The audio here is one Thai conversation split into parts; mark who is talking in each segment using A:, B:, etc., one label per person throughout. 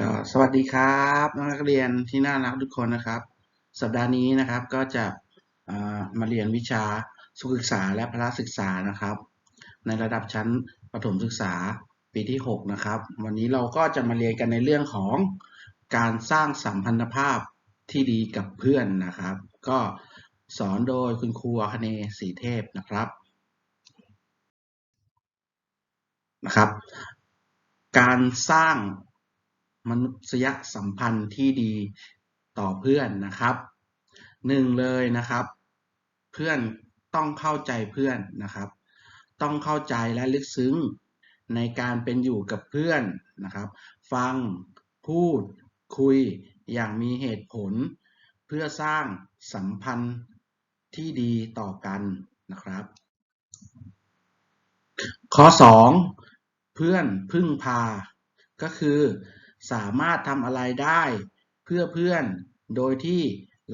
A: ก็สวัสดีครับนักเรียนที่น่ารักทุกคนนะครับ สัปดาห์นี้นะครับก็จะมาเรียนวิชาสุขศึกษาและพละศึกษานะครับ ในระดับชั้นประถมศึกษาปีที่ 6 นะครับ วันนี้เราก็จะมาเรียนกันในเรื่องของการสร้างสัมพันธภาพที่ดีกับเพื่อนนะครับ ก็สอนโดยคุณครูอคเนศรีเทพนะครับนะครับ การสร้าง มนุษยสัมพันธ์ที่ดีต่อเพื่อนนะครับหนึ่งเลยนะครับ เพื่อนต้องเข้าใจเพื่อนนะครับ ต้องเข้าใจและลึกซึ้งในการเป็นอยู่กับเพื่อนนะครับ ฟังพูด คุยอย่างมีเหตุผล เพื่อสร้างสัมพันธ์ที่ดีต่อกันนะครับ ข้อ 2 เพื่อนพึ่งพาก็คือ สามารถทำอะไรได้เพื่อเพื่อน โดยที่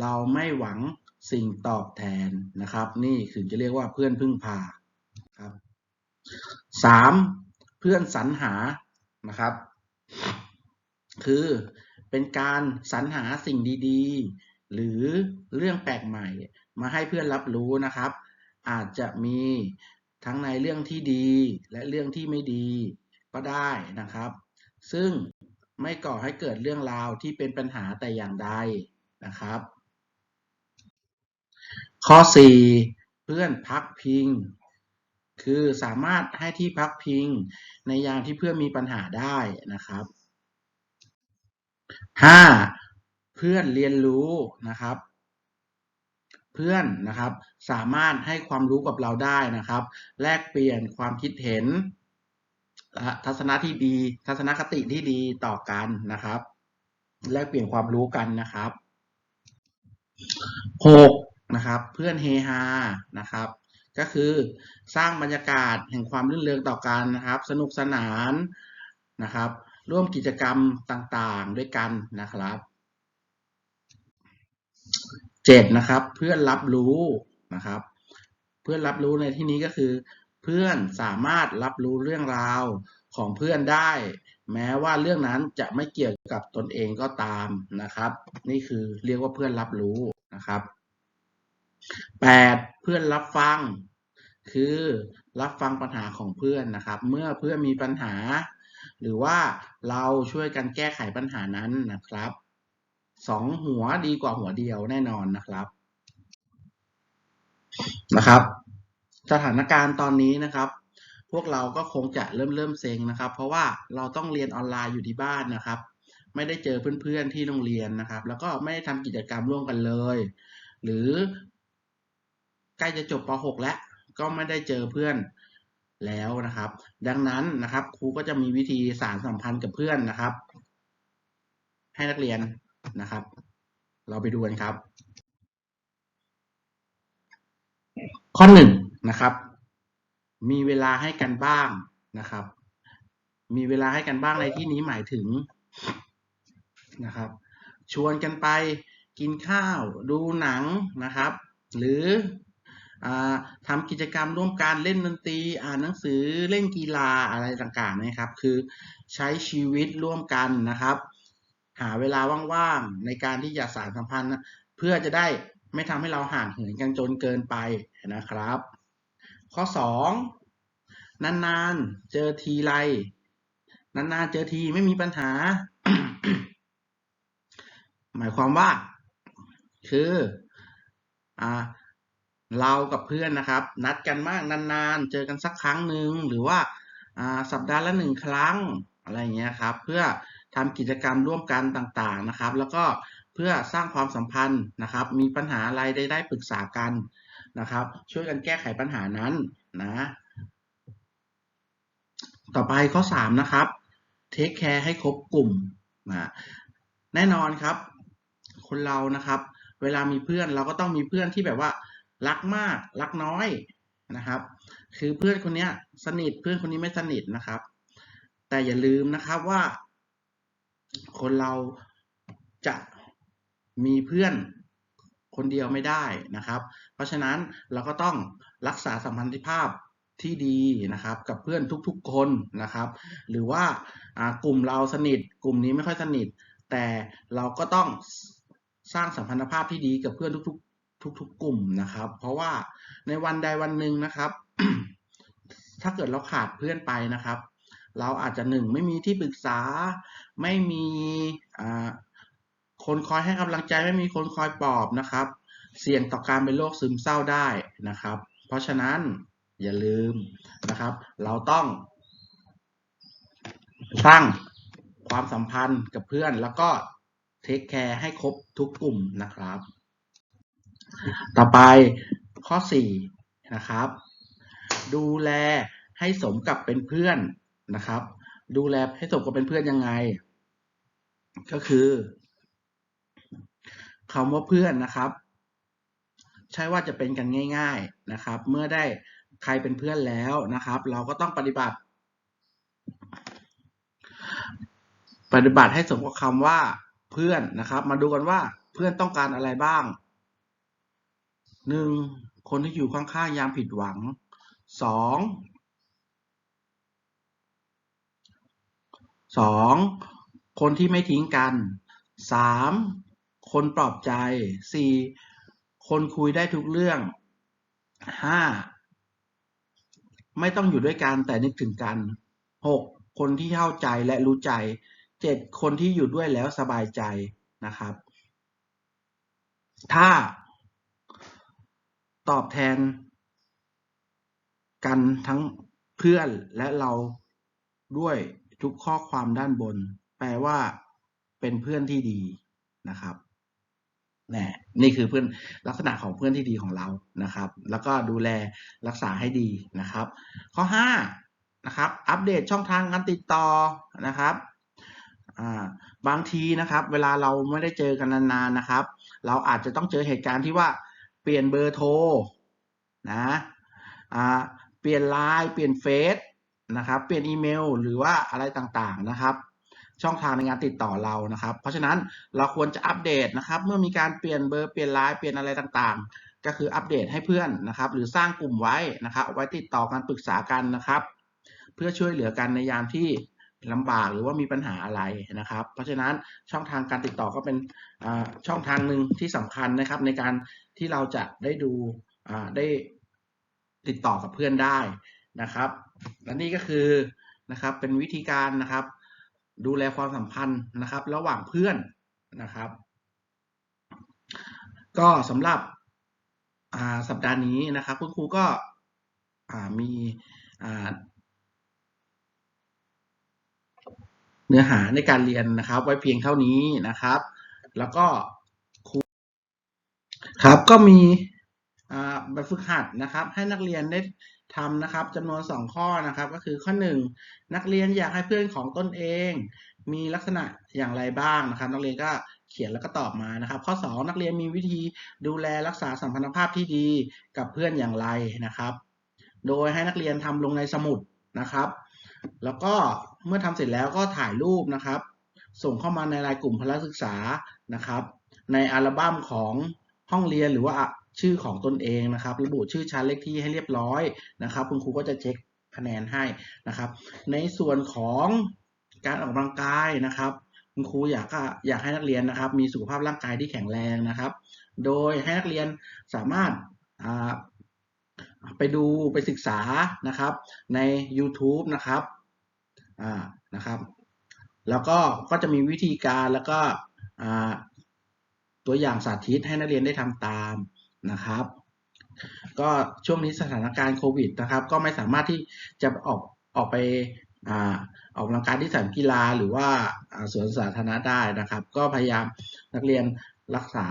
A: เราไม่หวังสิ่งตอบแทนนะครับ นี่คือจะเรียกว่าเพื่อนพึ่งพาครับสามเพื่อนสรรหานะครับ คือเป็นการสรรหาสิ่งดีๆ หรือเรื่องแปลกใหม่ มาให้เพื่อนรับรู้นะครับ อาจจะมีทั้งในเรื่องที่ดีและเรื่องที่ไม่ดีก็ได้นะครับ ซึ่ง ไม่ก่อให้เกิดเรื่องราวที่เป็นปัญหาแต่อย่างใดนะครับ ข้อ 4 เพื่อนพักพิง คือสามารถให้ที่พักพิงในยามที่เพื่อนมีปัญหาได้นะครับ 5. เพื่อนเรียนรู้นะครับ เพื่อนนะครับสามารถให้ความรู้กับเราได้นะครับ แลกเปลี่ยนความคิดเห็น ทัศนะที่ดี ทัศนคติที่ดีต่อกันนะครับ แลกเปลี่ยนความรู้กันนะครับ 6. นะครับ เพื่อนเฮฮานะครับ ก็คือสร้างบรรยากาศแห่งความรื่นเริงต่อกันนะครับ สนุกสนานนะครับ ร่วมกิจกรรมต่างๆด้วยกันนะครับ 7. นะครับ เพื่อนรับรู้นะครับ เพื่อนรับรู้ในที่นี้ก็คือ เพื่อนสามารถรับรู้เรื่องราวของเพื่อนได้ แม้ว่าเรื่องนั้นจะไม่เกี่ยวกับตนเองก็ตามนะครับ นี่คือเรียกว่าเพื่อนรับรู้นะครับ 8. เพื่อนรับฟัง คือรับฟังปัญหาของเพื่อนนะครับ เมื่อเพื่อนมีปัญหา หรือว่าเราช่วยกันแก้ไขปัญหานั้นนะครับสองหัวดีกว่าหัวเดียวแน่นอนนะครับนะครับ สถานการณ์ตอนนี้นะครับ พวกเราก็คงจะเริ่มเริ่มเซ็งนะครับ เพราะว่าเราต้องเรียนออนไลน์อยู่ที่บ้านนะครับ ไม่ได้เจอเพื่อนๆที่โรงเรียนนะครับ แล้วก็ไม่ได้ทำกิจกรรมร่วมกันเลย หรือใกล้จะจบป .6 แล้วก็ไม่ได้เจอเพื่อนแล้วนะครับ ดังนั้นนะครับครูก็จะมีวิธีสารสัมพันธ์กับเพื่อนนะครับ ให้นักเรียนนะครับ เราไปดูกันครับ ข้อหนึ่ง นะครับ มีเวลาให้กันบ้างนะครับ มีเวลาให้กันบ้างในที่นี้หมายถึงนะครับ ชวนกันไปกินข้าวดูหนังนะครับ หรืออทำกิจกรรมร่วมกันเล่นดนตรีอ่านหนังสือเล่นกีฬาอะไรต่างๆนะครับ คือใช้ชีวิตร่วมกันนะครับ หาเวลาว่างๆในการที่จะสารสัมพันธ์เพื่อจะได้ไม่ทำให้เราห่างเหินกันจนเกินไปนะครับ ข้อ 2 นานๆ เจอทีไร นานๆ เจอทีไม่มีปัญหา หมายความว่า คืออ่าเรากับเพื่อนนะครับ นัดกันมากนานๆ เจอกันสักครั้งหนึ่งหรือว่าสัปดาห์ละหนึ่งครั้งอะไรเงี้ยครับ เพื่อทำกิจกรรมร่วมกันต่างๆนะครับ แล้วก็เพื่อสร้างความสัมพันธ์นะครับ มีปัญหาอะไรได้ได้ปรึกษากัน นะครับ ช่วยกันแก้ไขปัญหานั้นนะต่อไปข้อ 3 นะครับเทคแคร์ให้ครบกลุ่มนะแน่นอนครับ คนเรานะครับ เวลามีเพื่อนเราก็ต้องมีเพื่อนที่แบบว่า รักมาก รักน้อยนะครับ คือเพื่อนคนนี้สนิทเพื่อนคนนี้ไม่สนิทนะครับ แต่อย่าลืมนะครับว่า คนเราจะมีเพื่อน คนเดียวไม่ได้นะครับ เพราะฉะนั้นเราก็ต้องรักษาสัมพันธภาพที่ดีนะครับกับเพื่อนทุกๆคนนะครับ หรือว่ากลุ่มเราสนิท กลุ่มนี้ไม่ค่อยสนิท แต่เราก็ต้องสร้างสัมพันธภาพที่ดีกับเพื่อนทุกๆทุกๆกลุ่มนะครับ เพราะว่าในวันใดวันหนึ่งนะครับ ถ้าเกิดเราขาดเพื่อนไปนะครับ เราอาจจะหนึ่งไม่มีที่ปรึกษา ไม่มี คนคอยให้กำลังใจไม่มีคนคอยปลอบนะครับ เสี่ยงต่อการเป็นโรคซึมเศร้าได้นะครับ เพราะฉะนั้นอย่าลืมนะครับ เราต้อง สร้างความสัมพันธ์กับเพื่อนแล้วก็เทคแคร์ให้ครบทุกกลุ่มนะครับ ต่อไปข้อ 4 นะครับ ดูแลให้สมกับเป็นเพื่อนนะครับ ดูแลให้สมกับเป็นเพื่อนยังไง ก็คือ คำว่าเพื่อนนะครับ ใช่ว่าจะเป็นกันง่าย ๆนะครับ เมื่อได้ใครเป็นเพื่อนแล้วนะครับ เราก็ต้องปฏิบัติ ปฏิบัติให้สมกับคำว่าเพื่อนนะครับ มาดูกันว่าเพื่อนต้องการอะไรบ้างหนึ่งคนที่อยู่ข้างๆยามผิดหวังสองสองคนที่ไม่ทิ้งกันสาม คนปลอบใจสี่คนคุยได้ทุกเรื่องห้าไม่ต้องอยู่ด้วยกันแต่นึกถึงกันหกคนที่เข้าใจและรู้ใจเจ็ดคนที่อยู่ด้วยแล้วสบายใจนะครับ ถ้าตอบแทนกันทั้งเพื่อนและเราด้วยทุกข้อความด้านบน แปลว่าเป็นเพื่อนที่ดีนะครับ นี่นี่คือเพื่อนลักษณะของเพื่อนที่ดีของเรานะครับ แล้วก็ดูแลรักษาให้ดีนะครับ ข้อ5นะครับ อัปเดตช่องทางการติดต่อนะครับบางทีนะครับ เวลาเราไม่ได้เจอกันนานๆนะครับ เราอาจจะต้องเจอเหตุการณ์ที่ว่าเปลี่ยนเบอร์โทรนะเปลี่ยนไลน์เปลี่ยนเฟซนะครับ เปลี่ยนอีเมล หรือว่าอะไรต่างๆนะครับ ช่องทางในงานติดต่อเรานะครับ เพราะฉะนั้นเราควรจะอัปเดตนะครับ เมื่อมีการเปลี่ยนเบอร์เปลี่ยนไลน์เปลี่ยนอะไรต่างๆ ก็คืออัปเดตให้เพื่อนนะครับ หรือสร้างกลุ่มไว้นะครับ ไว้ติดต่อกันปรึกษากันนะครับ เพื่อช่วยเหลือกันในยามที่ลำบากหรือว่ามีปัญหาอะไรนะครับ เพราะฉะนั้นช่องทางการติดต่อก็เป็นช่องทางหนึ่งที่สำคัญนะครับ ในการที่เราจะได้ดูได้ติดต่อกับเพื่อนได้นะครับ และนี่ก็คือนะครับเป็นวิธีการนะครับ ดูแลความสัมพันธ์นะครับ ระหว่างเพื่อนนะครับ ก็สำหรับสัปดาห์นี้นะครับ คุณครูก็มีเนื้อหาในการเรียนนะครับ ไว้เพียงเท่านี้นะครับ แล้วก็ครูครับก็มีแบบฝึกหัดนะครับ ให้นักเรียนได้ ทำนะครับจำนวน 2 ข้อนะครับ ก็คือข้อ 1 นักเรียนอยากให้เพื่อนของตนเอง มีลักษณะอย่างไรบ้างนะครับ นักเรียนก็เขียนแล้วก็ตอบมานะครับ ข้อ 2 นักเรียนมีวิธีดูแลรักษาสัมพันธภาพที่ดีกับเพื่อนอย่างไรนะครับ โดยให้นักเรียนทำลงในสมุดนะครับ แล้วก็เมื่อทำเสร็จแล้วก็ถ่ายรูปนะครับ ส่งเข้ามาในรายกลุ่มพละศึกษานะครับ ในอัลบั้มของห้องเรียนหรือว่า ชื่อของตนเองนะครับ ระบุชื่อชั้นเลขที่ให้เรียบร้อยนะครับ คุณครูก็จะเช็คคะแนนให้นะครับ ในส่วนของการออกกำลังกายนะครับคุณครูอยากก็อยากให้นักเรียนนะครับ มีสุขภาพร่างกายที่แข็งแรงนะครับ โดยให้นักเรียนสามารถไปดูไปศึกษานะครับใน YouTube นะครับนะครับ แล้วก็ก็จะมีวิธีการแล้วก็ตัวอย่างสาธิตให้นักเรียนได้ทำตาม นะครับ ก็ช่วงนี้สถานการณ์โควิดนะครับ ก็ไม่สามารถที่จะออกออกไปออกกำลังกายที่สนามกีฬาหรือว่าสวนสาธารณะได้นะครับ ก็พยายามนักเรียนรักษา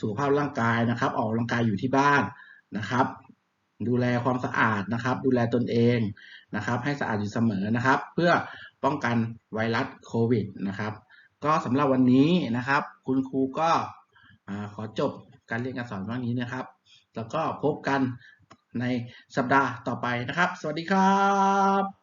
A: สุขภาพร่างกายนะครับ ออกกำลังกายอยู่ที่บ้านนะครับ ดูแลความสะอาดนะครับ ดูแลตนเองนะครับ ให้สะอาดอยู่เสมอนะครับ เพื่อป้องกันไวรัสโควิดนะครับ ก็สำหรับวันนี้นะครับ คุณครูก็ขอจบ การเรียนการสอนวันนี้นะครับ แล้วก็พบกันในสัปดาห์ต่อไปนะครับ สวัสดีครับ